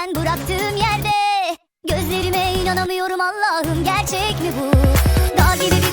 sen bıraktığım yerde Gözlerime inanamıyorum Allah'ım gerçek mi bu? Dağ gibi bir